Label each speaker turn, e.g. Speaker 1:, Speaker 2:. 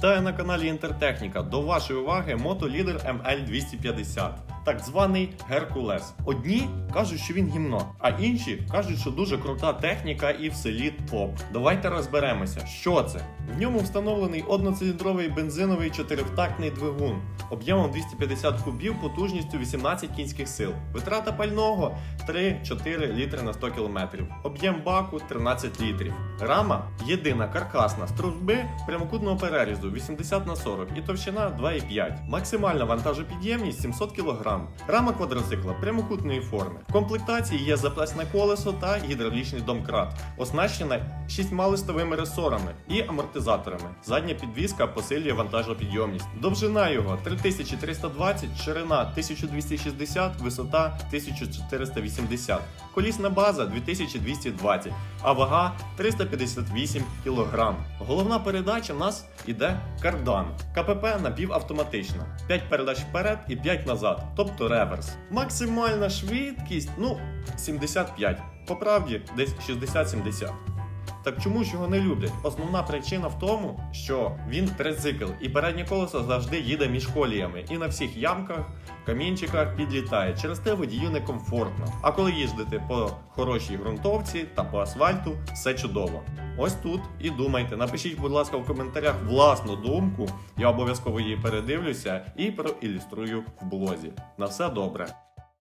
Speaker 1: Вітаю на каналі Інтертехніка. До вашої уваги мотолідер ML250, так званий Геркулес. Одні кажуть, що він гімно, а інші кажуть, що дуже крута техніка і в селі топ. Давайте розберемося, що це. В ньому встановлений одноциліндровий бензиновий чотирьохтактний двигун об'ємом 250 кубів, потужністю 18 кінських сил. Витрата пального 3-4 літри на 100 км. Об'єм баку 13 літрів. Рама єдина каркасна з труби прямокутного перерізу 80 на 40 і товщина 2,5. Максимальна вантажопідємність 700 кг. Рама квадроцикла прямокутної форми. В комплектації є запасне колесо та гідравлічний домкрат, оснащена шістьма листовими ресорами і амортизаторами. Задня підвіска посилює вантажопідйомність. Довжина його 3320, ширина 1260, висота 1480. Колісна база 2220, а вага 358 кг. Головна передача в нас іде кардан. КПП напівавтоматична. 5 передач вперед і 5 назад, тобто реверс. Максимальна швидкість ну 75. По правді десь 60-70. Так чому ж його не люблять? Основна причина в тому, що він трицикл, і переднє колесо завжди їде між коліями, і на всіх ямках, камінчиках підлітає. Через те водію некомфортно. А коли їздите по хорошій ґрунтовці та по асфальту, все чудово. Ось тут і думайте. Напишіть, будь ласка, в коментарях власну думку. Я обов'язково її передивлюся і проілюструю в блозі. На все добре.